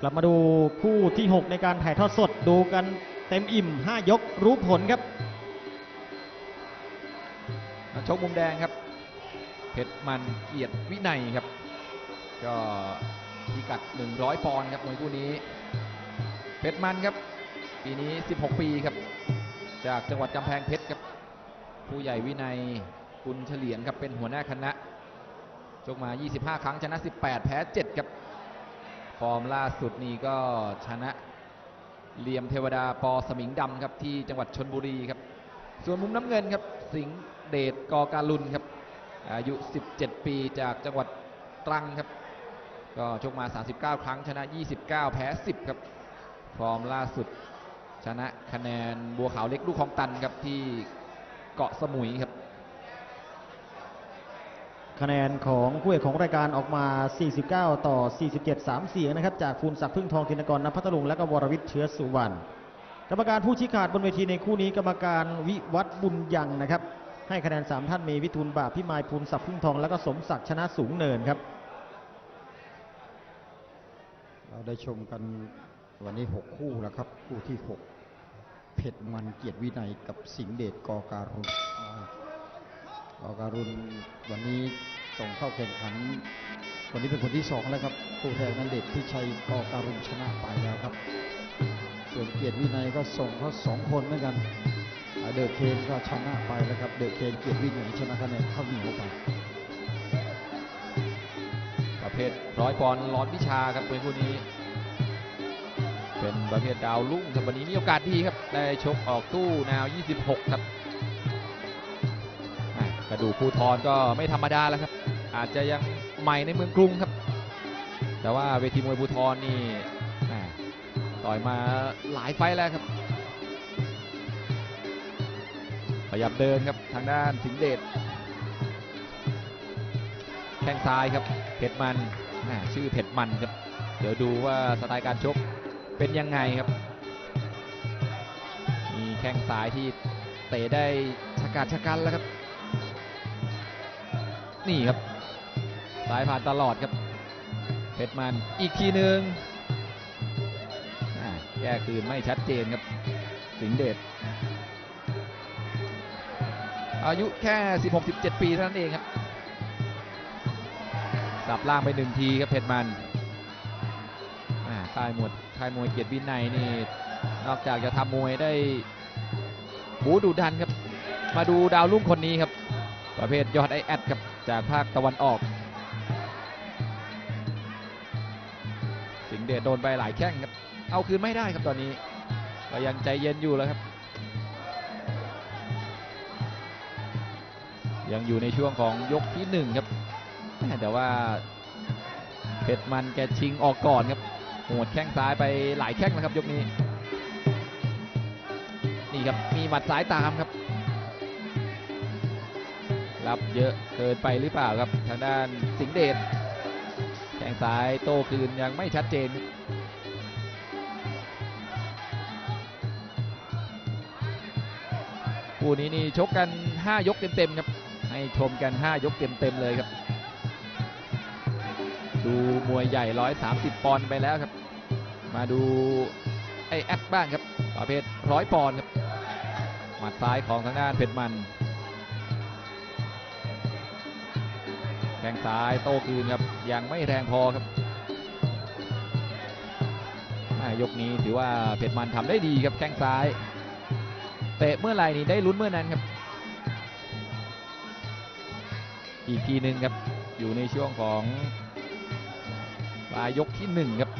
กลับมาดูคู่ที่ 6 ในการถ่ายทอดสดดูกันเต็มอิ่ม 5 ยกรู้ผลครับชกมุมแดงครับ เพชรมันเกียรติวินัยครับ ก็พิกัด 100 ปอนด์ครับมวยคู่นี้ เพชรมันครับ ปีนี้ 16 ปีครับ จากจังหวัดกำแพงเพชรครับ ผู้ใหญ่วินัยกุลเฉลียงครับเป็นหัวหน้าคณะชกมา 25 ครั้งชนะ 18 แพ้ 7 ครับ ฟอร์มล่าสุดนี้ก็ชนะเหลี่ยมเทวดาปอสมิงดำครับที่จังหวัดชนบุรีครับ ส่วนมุมน้ำเงินครับ สิงห์เดชกอการุณครับ อายุ 17 ปีจากจังหวัดตรังครับ ก็ชกมา 39 ครั้งชนะ 29 แพ้ 10 ครับ ฟอร์มล่าสุด ชนะคะแนนบัวขาวเล็กลูกของตันครับที่เกาะสมุยครับ คะแนนของผู้เอกของรายการออกมา 49 ต่อ 47 3 เสียงนะครับ จากภูนศักดิ์พึ่งทองธินกรนภัทลุงและก็วรวิทย์เชื้อสุวรรณกรรมการผู้ชี้ขาดบนเวทีในคู่นี้กรรมการวิวัฒน์บุญยังนะครับ ให้คะแนน 3 ท่านมีวิทูลบาปพิมายภูลศักดิ์พึ่งทองและก็สมศักดิ์ชนะสูงเนินครับ เราได้ชมกันวันนี้ 6 คู่แล้วครับ คู่ที่ 6เพชรมันเกียรติวินัยกับสิงห์เดชกอการุณ กอการุณวันนี้ส่งเข้าแข่งขัน วันนี้เป็นคนที่สองแล้วครับคู่แทนนั้นเด็กที่ชัยกอการุณชนะไปแล้วครับ ส่วนเกียรติวินัยก็ส่งเขาสองคนเหมือนกัน เดอะเคนก็ชนะไปแล้วครับ เดอะเคนเกียรติวินัยชนะคะแนนเข้าเหนียวไป ประเภทร้อยปอนร้อนวิชาครับมวยคู่นี้ เป็นประเภทดาวรุ่งครับวันนี้มีโอกาสดีครับ ได้ชกออกตู้แนว 26 ครับ กระดูกภูทรก็ไม่ธรรมดาแล้วครับ อาจจะยังใหม่ในเมืองกรุงครับ แต่ว่าเวทีมวยภูทรนี่ต่อยมาหลายไฟแล้วครับพยายามเดินครับทางด้านสิงเดชแข้งซ้ายครับเพชรมันชื่อเพชรมันครับ เดี๋ยวดูว่าสไตล์การชกเป็นยังไงครับ มีแข้งซ้ายที่เตะได้ชะกาดชะกันแล้วครับ นี่ครับซ้ายผ่านตลอดครับเพชรมันอีกทีหนึ่งอ่าแก้คืนไม่ชัดเจนครับ สิงเดชอายุแค่ 16-17 ปีเท่านั้นเองครับ สับล่างไปหนึ่งทีครับเพชรมันอ่าค่ายมวยค่ายมวยเกียรติวินัยนี่นอกจากจะทำมวยได้บูดุดันครับ มาดูดาวรุ่งคนนี้ครับ ประเภทยอดไอแอดครับ จากภาคตะวันออก สิงเดชโดนไปหลายแข้งครับ เอาคืนไม่ได้ครับตอนนี้ก็ยังใจเย็นอยู่แล้วครับ ยังอยู่ในช่วงของยกที่หนึ่งครับ แต่ว่าเพชรมันแกชิงออกก่อนครับโหดแข้งซ้ายไปหลายแข้งนะครับยกนี้ นี่ครับมีหมัดซ้ายตามครับ รับเยอะเกินไปหรือเปล่าครับทางด้านสิงเดชแข้งซ้ายโต้คืนยังไม่ชัดเจนคู่นี้นี่ชกกัน 5 ยกเต็มๆครับให้ชมกัน 5 ยกเต็มๆเลยครับ ดูมวยใหญ่ 130 ปอนด์ไปแล้วครับ มาดูไอแอดบ้างครับประเภทร้อยปอนด์ครับหมัดซ้ายของทางด้านเพชรมัน แข้งซ้ายโต้คืนครับ ยังไม่แรงพอครับยกนี้ถือว่าเพชรมันทำได้ดีครับแข้งซ้าย เตะเมื่อไหร่นี่ได้ลุ้นเมื่อนั้นครับ อีกทีหนึ่งครับ อยู่ในช่วงของปลายยกที่หนึ่งครับ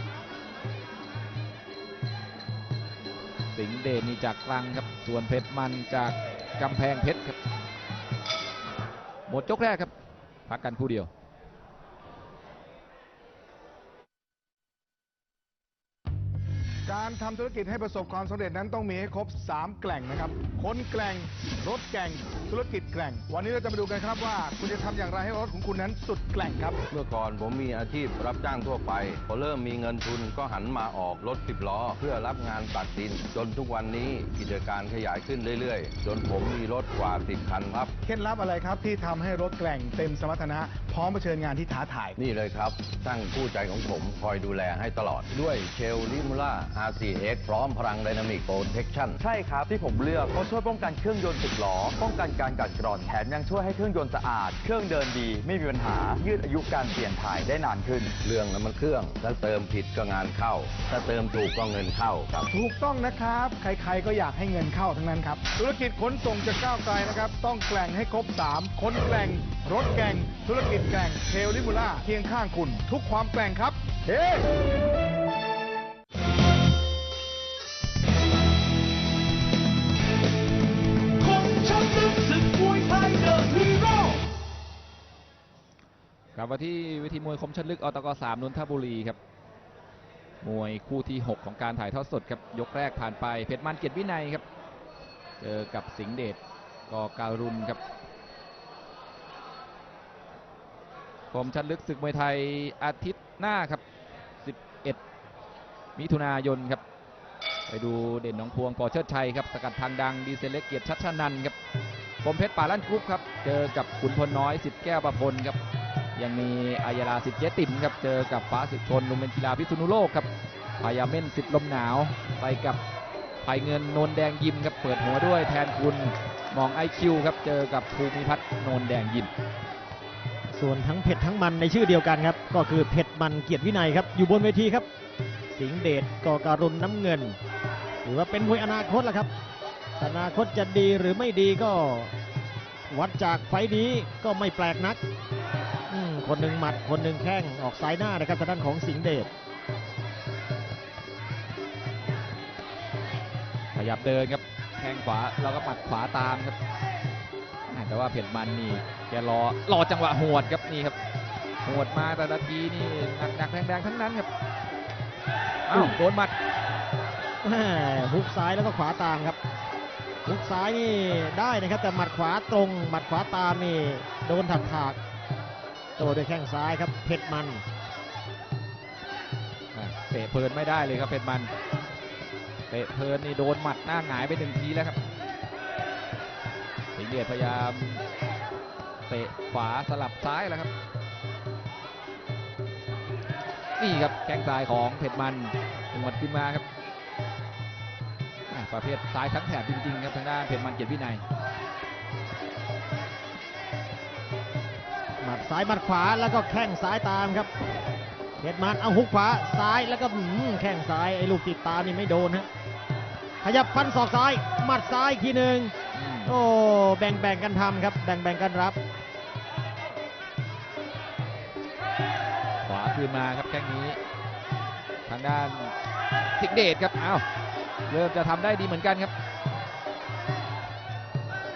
สิงเดชนี่จากตรังครับ ส่วนเพชรมันจากกำแพงเพชรครับ หมดยกแรกครับ พักกันผู้เดียว กการทำธุรกิจให้ประสบความสำเร็จนั้นต้องมีให้ครบ 3 แกล่งนะครับ คนแกล่ง รถแกล่ง ธุรกิจแกล่ง วันนี้เราจะมาดูกันครับว่า คุณจะทำอย่างไรให้รถของคุณนั้นสุดแกล่งครับ เมื่อก่อนผมมีอาชีพรับจ้างทั่วไป พอเริ่มมีเงินทุนก็หันมาออกรถสิบล้อ เพื่อรับงานตัดดิน จนทุกวันนี้กิจการขยายขึ้นเรื่อยๆ จนผมมีรถกว่าสิบคันครับ เคล็ดลับอะไรครับที่ทำให้รถแกล่งเต็มสมรรถนะ พร้อมเผชิญงานที่ท้าทาย นี่เลยครับช่างคู่ใจของผมคอยดูแลให้ตลอดด้วยเชลลิมูล่า RCX พร้อมพลังไดนามิกโปรเทคชั่นใช่ครับที่ผมเลือกเพราะช่วยป้องกันเครื่องยนต์ติดล้อ ป้องกันการกัดกร่อนแถมยังช่วยให้เครื่องยนต์สะอาด เครื่องเดินดี ไม่มีปัญหา ยืดอายุการเปลี่ยนถ่ายได้นานขึ้น เรื่องน้ำมันเครื่อง ถ้าเติมผิดก็งานเข้า ถ้าเติมถูกก็เงินเข้าครับ ถูกต้องนะครับ ใครๆก็อยากให้เงินเข้าทั้งนั้นครับ ธุรกิจขนส่งจะก้าวไกลนะครับ ต้องแกล่งให้ครบ 3 คนแกล่ง รถแกล่ง ธุรกิจแกล่งเทลลิมูล่าเคียงข้างคุณ ทุกความแกล่งครับ เฮ้ กลับมาที่เวทีมวยคมชัดลึกอตกสามนนทบุรีครับมวยคู่ที่ 6 ของการถ่ายทอดสดครับยกแรกผ่านไปเพชรมันเกียรติวินัยครับเจอกับสิงห์เดชกอการุณครับคมชัดลึกศึกมวยไทยอาทิตย์หน้าครับ 11 มิถุนายนครับไปดูเด่นหนองพวงปอเชิดชัยครับสกัดทางดังดีเซลเล็กเกียรติชัชนันครับคมเพชรป่าลั่นกรุ๊ปครับเจอกับขุนพลน้อยสิทธิ์แก้วประพลครับ ยังมีอายาลาสิทธิ์เจติมครับ เจอกับฟ้าสิทธิ์นลุมเป็นกีฬาพิษณุโลกครับพายาเม่นสิทธิ์ลมหนาวไปกับไผ่เงินโนนแดงยิมครับ เปิดหัวด้วยแทนคุณมองไอคิวครับ เจอกับภูมิพัฒน์โนนแดงยิมส่วนทั้งเผ็ดทั้งมันในชื่อเดียวกันครับ ก็คือเผ็ดมันเกียรติวินัยครับ อยู่บนเวทีครับ สิงเดชกอการุณน้ำเงินถือว่าเป็นมวยอนาคตละครับ อนาคตจะดีหรือไม่ดีก็วัดจากไฟนี้ก็ไม่แปลกนัก คนหนึ่งหมัด คนหนึ่งแข้งออกซ้ายหน้านะครับทางด้านของสิงห์เดชขยับเดินครับแข้งขวาแล้วก็ปัดขวาตามครับอ่าแต่ว่าเผ็ดมันนี่แกรอรอจังหวะหวดครับนี่ครับหวดมาแต่ละทีนี่หนักๆแรงๆทั้งนั้นครับอ้าวโดนหมัดแม่ฮุกซ้ายแล้วก็ขวาตามครับฮุกซ้ายนี่ได้นะครับแต่หมัดขวาตรงหมัดขวาตามนี่โดนถักถากๆ โตด้วยแข้งซ้ายครับเผ็ดมันเตะเพลินไม่ได้เลยครับเพชรมันเตะเพลินนี่โดนหมัดหน้าหงายไปหนึ่งทีแล้วครับสิงเดชพยายามเตะขวาสลับซ้ายแล้วครับ นี่ครับแข้งซ้ายของเพชรมันดึงหมัดขึ้นมาครับอ่าประเภทซ้ายทั้งแถบจริงๆครับทางด้านเพชรมันเกียรติวินัย หมัดซ้ายหมัดขวาแล้วก็แข้งซ้ายตามครับเพชรมันเอาฮุกขวาซ้ายแล้วก็หืมแข้งซ้ายไอ้ลูกติดตามนี่ไม่โดนฮะขยับฟันศอกซ้ายหมัดซ้ายอีกทีหนึ่งอืมโอ้แบ่งแบ่งกันทำครับ แบ่งแบ่งกันรับ ขวาคืนมาครับแข้งนี้ ทางด้านสิงห์เดชครับอ้าวเริ่มจะทำได้ดีเหมือนกันครับ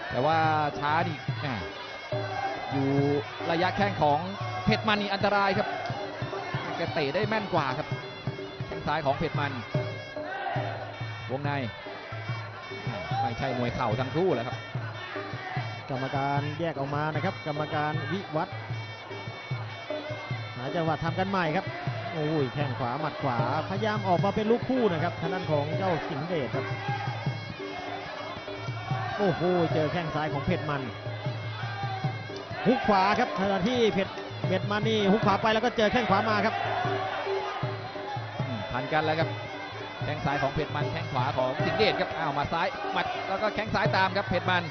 แต่ว่าช้าดี อยู่ระยะแข้งของเพชรมันนี่อันตรายครับแกเตะได้แม่นกว่าครับแข้งซ้ายของเพชรมัน วงในไม่ใช่มวยเข่าทั้งคู่แล้วครับ กรรมการแยกออกมานะครับ กรรมการวิวัฒน์หาจังหวะทำกันใหม่ครับโอ้ยแข้งขวาหมัดขวาพยายามออกมาเป็นลูกคู่นะครับทางด้านของเจ้าสิงเดชครับโอ้โหเจอแข้งซ้ายของเพชรมัน ฮุกขวาครับขณะที่เพชรเพชรมันนี่ฮุกขวาไปแล้วก็เจอแข้งขวามาครับอืมพันกันแล้วครับแข้งซ้ายของเพชรมันแข้งขวาของสิงเดชครับอ้าวมาซ้ายหมัดแล้วก็แข้งซ้ายตามครับเพชรมัน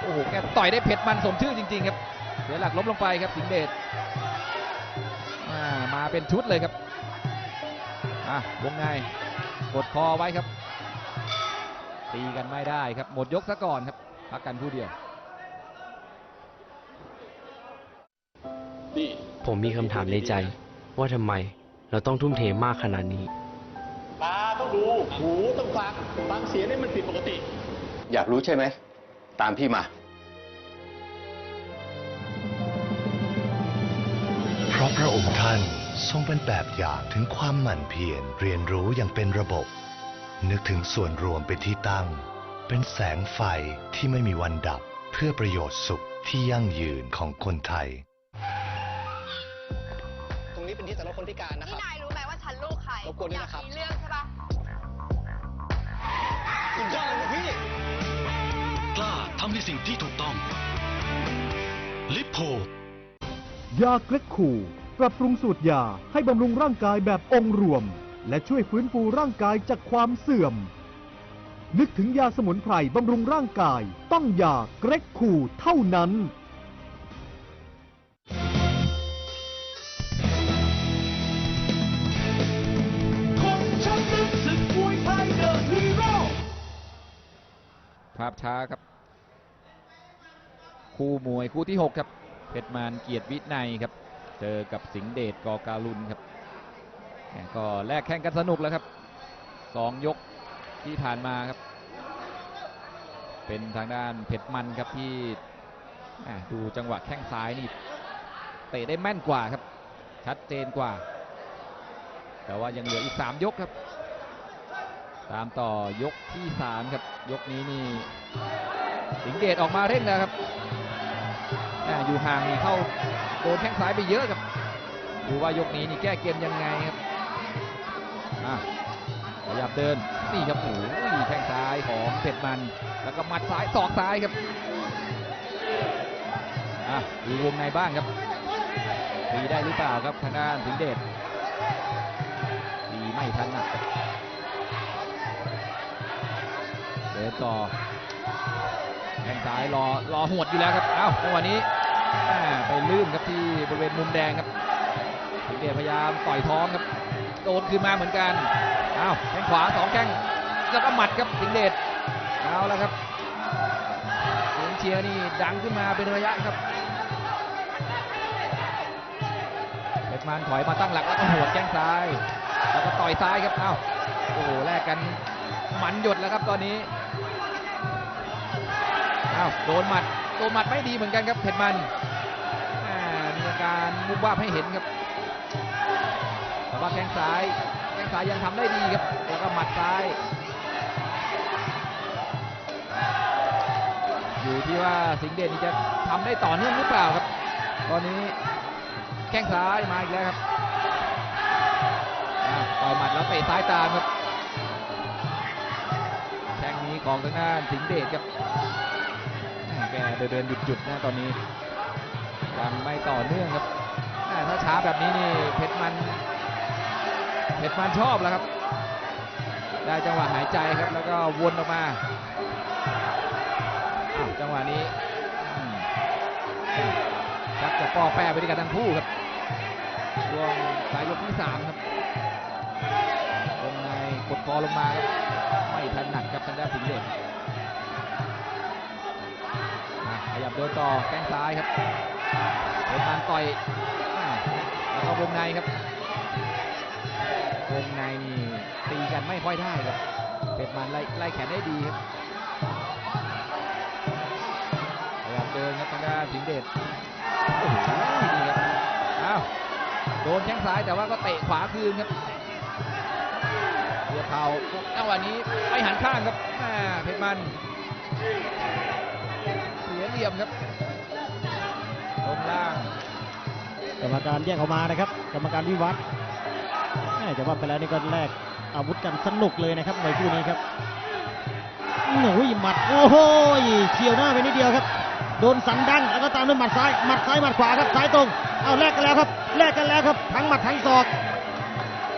โอ้โหแกต่อยได้เพชรมันสมชื่อจริงๆครับเสียหลักล้มลงไปครับสิงเดชอ่ามาเป็นชุดเลยครับอะวงในกดคอไว้ครับ ตีกันไม่ได้ครับหมดยกซะก่อนครับพักกันผู้เดียว ผมมีคำถามในใจ ว่าทำไมเราต้องทุ่มเทมากขนาดนี้ ตาต้องดู หูต้องฟัง ฟังเสียงนี่มันผิดปกติ อยากรู้ใช่ไหม ตามพี่มา เพราะพระองค์ท่านทรงเป็นแบบอย่างถึงความหมั่นเพียรเรียนรู้อย่างเป็นระบบ นึกถึงส่วนรวมเป็นที่ตั้ง เป็นแสงไฟที่ไม่มีวันดับ เพื่อประโยชน์สุขที่ยั่งยืนของคนไทยตรงนี้เป็นที่ สำหรับคนพิการนะคนี่รับ นายรู้ไหมว่าฉันลูกใครรบกวนด้วยนะครับ อยากมีเรื่องใช่ปะสุดยอดเลยนะพี่ กล้าทำในสิ่งที่ถูกต้อง ลิปโพ ยาเกล็กคูปรับปรุงสูตรยาให้บำรุงร่างกายแบบองค์รวม และช่วยฟื้นฟูร่างกายจากความเสื่อม นึกถึงยาสมุนไพรบำรุงร่างกาย ต้องยาเกร็กคูเท่านั้นาพช้าครับ คู่มวยคู่ที่ 6 ครับ เพชรมารเกียรติวินัยครับ เจอกับสิงห์เดชกอการุณครับก็แลกแข่งกันสนุกแล้วครับสองยกที่ผ่านมาครับ เป็นทางด้านเพชรมันครับที่ดูจังหวะแข้งซ้ายนี่เตะได้แม่นกว่าครับ ชัดเจนกว่า แต่ว่ายังเหลืออีก 3 ยกครับ ตามต่อยกที่3ครับ ยกนี้นี่สิงเดชออกมาเร่งแล้วครับอยู่ห่างนี่เข้าโดนแข้งซ้ายไปเยอะครับดูว่ายกนี้นี่แก้เกมยังไงครับอะขยับเดินนี่ครับโอ้ยแข้งซ้ายของเพชรมัน แล้วก็หมัดซ้ายศอกซ้ายครับอะดูวงในบ้างครับตีได้หรือเปล่าครับทางด้านสิงเดชตีไม่ทันนัก เดินต่อแข้งซ้ายรอรอหวดอยู่แล้วครับเอ้าจังหวะนี้ไปลื่นครับที่บริเวณมุมแดงครับสิงเดชพยายามต่อยท้องครับ โดนคืนมาเหมือนกันเอ้าแข้งขวาสองแข้งแล้วก็หมัดครับสิงเดชเอาแล้วครับเสียงเชียร์นี่ดังขึ้นมาเป็นระยะครับเพชรมันถอยมาตั้งหลักแล้วก็หัวดแข้งซ้าย แล้วก็ต่อยซ้ายครับเอ้าโอ้โหแลกกันหมันหยดแล้วครับตอนนี้ อ้าวโดนหมัดโดนหมัดไม่ดีเหมือนกันครับเพชรมันอามีอาการมุบวาบให้เห็นครับแต่ว่าแข้งซ้ายแข้งซ้ายยังทำได้ดีครับแล้วก็หมัดซ้าย อยู่ที่ว่าสิงเดชนี่จะทำได้ต่อเนื่องหรือเปล่าครับ ตอนนี้แข้งซ้ายมาอีกแล้วครับต่อยหมัดแล้วเตะซ้ายตามครับแข้งนี้ของทางด้านสิงเดชครับ แกเดินเดินหยุดหยุดๆนะตอนนี้ยังไม่ต่อเนื่องครับถ้าช้าแบบนี้นี่เพชรมันเพชรมันชอบแล้วครับ ได้จังหวะหายใจครับ แล้วก็วนออกมาจังหวะนี้ชักจะปอแปรไปด้วยกันทั้งคู่ครับช่วงปลายยกที่สามครับวงในกดคอลงมาครับไม่ถนัดครับทางด้านสิงห์เดช ขยับเดินต่อแข้งซ้ายครับเป็นการต่อยแล้วก็วงในครับวงในนี่ตีกันไม่ค่อยได้ครับเพชรมันไล่ไล่แขนได้ดีครับพยายามเดินครับทางด้านสิงเดชโอ้โหดีครับอ้าวโดนแข้งซ้ายแต่ว่าก็เตะขวาคืนครับเรือเข่าจังหวะนี้ไม่หันข้างครับเพชรมัน เสียเหลี่ยมครับลงล่างกรรมการแยกออกมานะครับ กรรมการวิวัฒน์แม่จะว่าไปแล้วนี่ก็แลกอาวุธกันสนุกเลยนะครับในคู่นี้ครับโอ้ยหมัดโอ้โหเฉียวหน้าไปนิดเดียวครับโดนสันดันแล้วก็ตามด้วยหมัดซ้ายหมัดซ้ายหมัดขวาครับซ้ายตรงเอาแลกกันแล้วครับแลกกันแล้วครับทั้งหมัดทั้งศอก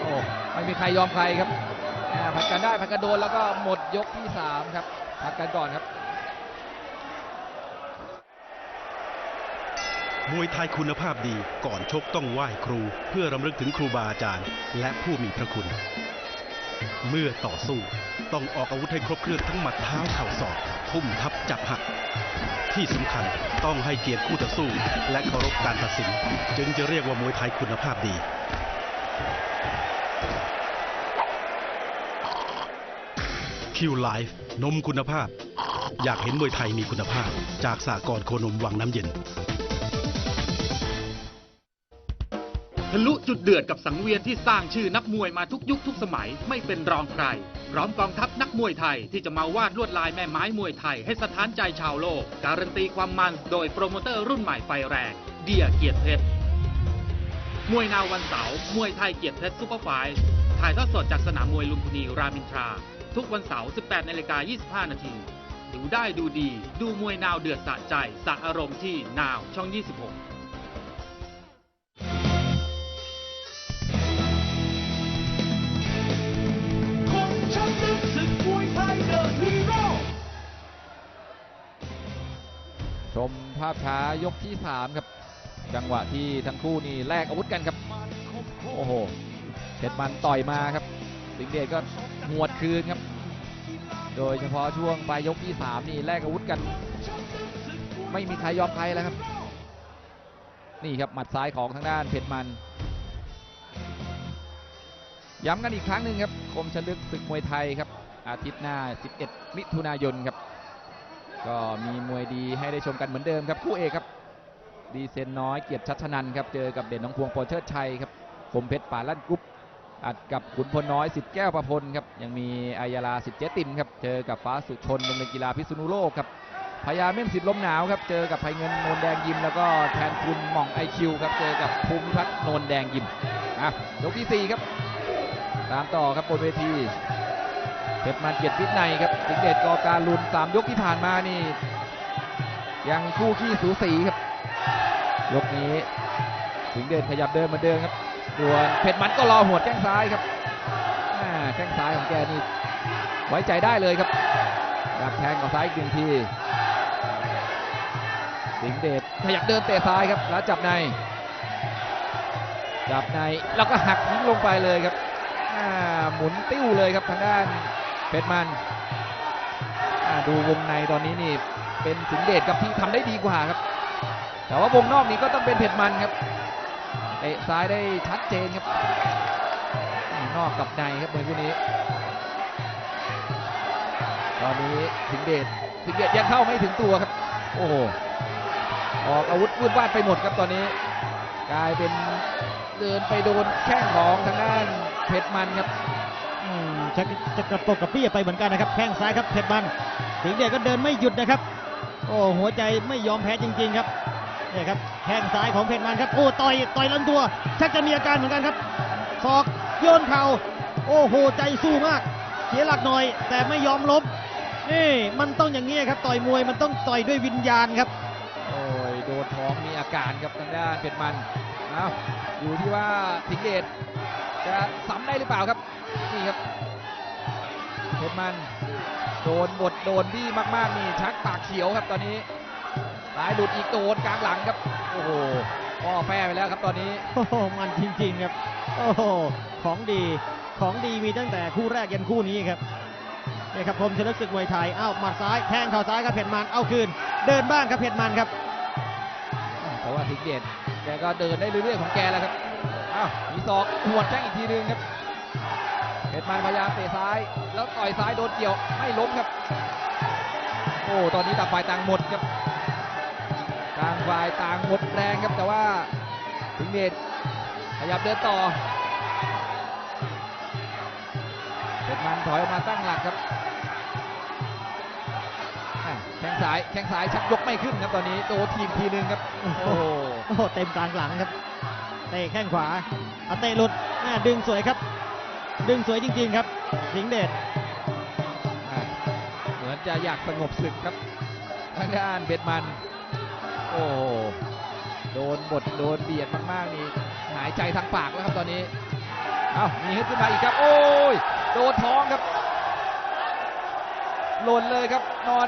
โอ้ไม่มีใครยอมใครครับอ่าผัดกันได้ผัดกันโดนแล้วก็หมดยกที่3ครับพักกันก่อนครับ มวยไทยคุณภาพดีก่อนชกต้องไหว้ครู เพื่อรำลึกถึงครูบาอาจารย์ และผู้มีพระคุณ เมื่อต่อสู้ต้องออกอาวุธให้ครบเครื่องทั้งหมัดเท้าเข่าศอกทุ่มทับจับหัก ที่สำคัญต้องให้เกียรติคู่ต่อสู้ และเคารพการตัดสิน จึงจะเรียกว่ามวยไทยคุณภาพดีคิวไลฟ์นมคุณภาพ อยากเห็นมวยไทยมีคุณภาพ จากสากลโคนมวังน้ำเย็น ลุจุดเดือดกับสังเวียนที่สร้างชื่อนักมวยมาทุกยุคทุกสมัยไม่เป็นรองใคร พร้อมกองทัพนักมวยไทยที่จะมาวาดลวดลายแม่ไม้มวยไทยให้สถานใจชาวโลก การันตีความมันโดยโปรโมเตอร์รุ่นใหม่ไฟแรง เดียเกียรติเพชรมวยนาววันเสาร์มวยไทยเกียรติเพชรซุปเปอร์ไฟท์ถ่ายทอดสดจากสนามมวยลุมพินีรามินทรา ทุกวันเสาร์ 18 นาฬิกา 25 นาทีดูได้ดูดี ดูมวยนาวเดือดสะใจสะอารมณ์ที่นาวช่อง 26 ชมภาพช้ายกที่ 3 ครับ จังหวะที่ทั้งคู่นี่แลกอาวุธกันครับ โอ้โหเพชรมันต่อยมาครับ สิงเดชก็หวดคืนครับ โดยเฉพาะช่วงปลายยกที่ 3 นี่แลกอาวุธกัน ไม่มีใครยอมใครแล้วครับ นี่ครับหมัดซ้ายของทางด้านเพชรมัน ย้ำกันอีกครั้งหนึ่งครับคมชลึกศึกมวยไทยครับ อาทิตย์หน้า 11 มิถุนายนครับ ก็มีมวยดีให้ได้ชมกันเหมือนเดิมครับคู่เอกครับ ดีเซนน้อยเกียรติชัชนันครับเจอกับเด่นน้องพวงโปรเชิดชัยครับคมเพชรป่าลั่นกรุ๊ปอัดกับขุนพลน้อยสิทธิ์แก้วประพลครับยังมีอายาลาสิทธิ์เจติมครับเจอกับฟ้าสุชนโรงเรียนกีฬาพิษณุโลกครับพญาเม่นสิทธิ์ลมหนาวครับเจอกับไพเงินโนนแดงยิมแล้วก็แทนคุณหม่องไอคิวครับเจอกับภูมิพัฒน์โนนแดงยิมอะยกที่สี่ครับตามต่อครับบนเวที เพชรมันเกียรติวิทย์ในครับสิงเดชกอการลุนสามยกที่ผ่านมานี่ ยังคู่ขี้สูสีครับ ยกนี้สิงเดชขยับเดินมือนเดิมครับส่วนเพชรมันก็รอหัวแข้งซ้ายครับอ่าแข้งซ้ายของแกนี่ไว้ใจได้เลยครับดักแทงกับซ้ายอีกหนึ่งที สิงเดชขยับเดินเตะซ้ายครับแล้วจับใน จับในแล้วก็หักทิ้งลงไปเลยครับอ่าหมุนติ้วเลยครับทางด้าน ชรมันอ่าดูวงในตอนนี้นี่เป็นสิงห์เดชครับที่ทำได้ดีกว่าครับ แต่ว่าวงนอกนี้ก็ต้องเป็นเพชรมันครับเตะซ้ายได้ชัดเจนครับ นอกกับในครับมวยคู่นี้ ตอนนี้สิงห์เดชสิงห์เดชยังเข้าไม่ถึงตัวครับ โอ้โหออกอาวุธวุ่นวาดไปหมดครับตอนนี้ กลายเป็นเดินไปโดนแข้งของทางด้านเพชรมันครับอืม จะจะกระปกกระปี้ไปเหมือนกันนะครับ แข้งซ้ายครับเพชรมันสิงเดชก็เดินไม่หยุดนะครับ โอ้หัวใจไม่ยอมแพ้จริง ๆครับนี่ครับแข้งซ้ายของเพชรมันครับโอ้ต่อยต่อยลำตัวชักจะมีอาการเหมือนกันครับศอกโยนเข่าโอ้โหใจสู้มาก เสียหลักหน่อย แต่ไม่ยอมล้มนี่มันต้องอย่างนี้ครับต่อยมวยมันต้องต่อยด้วยวิญญาณครับโอ้ยโดนท้องมีอาการครับทางด้านเพชรมันเอาอยู่ที่ว่าสิงเดชจะซ้ำได้หรือเปล่าครับนี่ครับ เพชรมันโดนบดโดนที่มากๆนี่ชักปากเขียวครับตอนนี้สายหลุดอีกโดนกลางหลังครับ โอ้โหพ่อแพ้ไปแล้วครับตอนนี้โอ้โหมันจริงๆครับ โอ้โหของดีของดีมีตั้งแต่คู่แรกยันคู่นี้ครับนี่ครับผมชนะศึกมวยไทยอ้าวหมัดซ้ายแทงเข่าซ้ายครับเพชรมันเอาคืน เดินบ้างครับเพชรมันครับแต่ว่าสิงห์เดชแกก็เดินได้เรื่อยๆของแกแล้วครับอ้าวมีศอกหวดแข้งอีกทีหนึงครับเพ ชรมันพยายามเตะซ้าย แล้วต่อยซ้ายโดนเกี่ยวไม่ล้มครับ โอ้ตอนนี้ต่างฝ่ายต่างหมดครับต่างฝ่ายต่างหมดแรงครับแต่ว่าสิงห์เดชขยับเดินต่อเพชรมันถอยออกมาตั้งหลักครับอะแข้งซ้ายแข้งซ้ายชักยกไม่ขึ้นครับตอนนี้โดนทีมทีหนึงครับโอ้โหโอ้โหเต็มกลางหลังครับเตะแข้งขวาเอาเตะหลุดแม่ดึงสวยครับ ดึงสวยจริงๆครับ สิงห์เดชอะเหมือนจะอยากสงบศึกครับทางด้านเบ็ดมัน โอ้โหโดนบดโดนเบียดมากๆนี่หายใจทางปากแล้วครับตอนนี้เอ้ามีฮึดขึ้นมาอีกครับ โอ้ยโดนท้องครับ หล่นเลยครับ นอน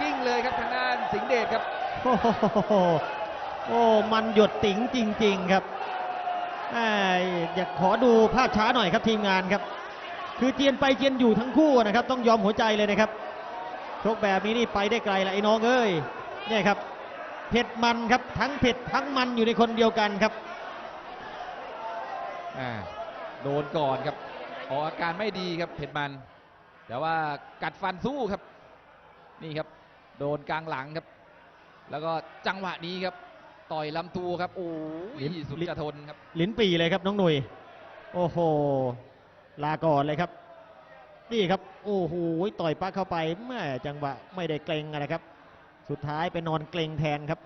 กิ้งเลยครับทางด้านสิงห์เดชครับ โอ้โหโอ้มันหยดติ๋งจริง ๆ ครับแหม่ อยากขอดูภาพช้าหน่อยครับทีมงานครับ คือเจียนไปเจียนอยู่ทั้งคู่นะครับ ต้องยอมหัวใจเลยนะครับชกแบบนี้นี่ไปได้ไกลละไอ้น้องเอ้ยเนี่ยครับเผ็ดมันครับทั้งเผ็ดทั้งมันอยู่ในคนเดียวกันครับโดนก่อนครับออกอาการไม่ดีครับเผ็ดมัน แต่ว่ากัดฟันสู้ครับ นี่ครับ โดนกลางหลังครับ แล้วก็จังหวะนี้ครับ ต่อยลำตัวครับโอ้ยลิ้นสุดลิ้นจะทนครับ ลิ้นปีเลยครับน้องหนุ่ยโอ้โหลาก่อนเลยครับ นี่ครับ โอ้โหต่อยปักเข้าไปแม่จังหวะไม่ได้เกรงอะไรครับ สุดท้ายไปนอนเกรงแทนครับ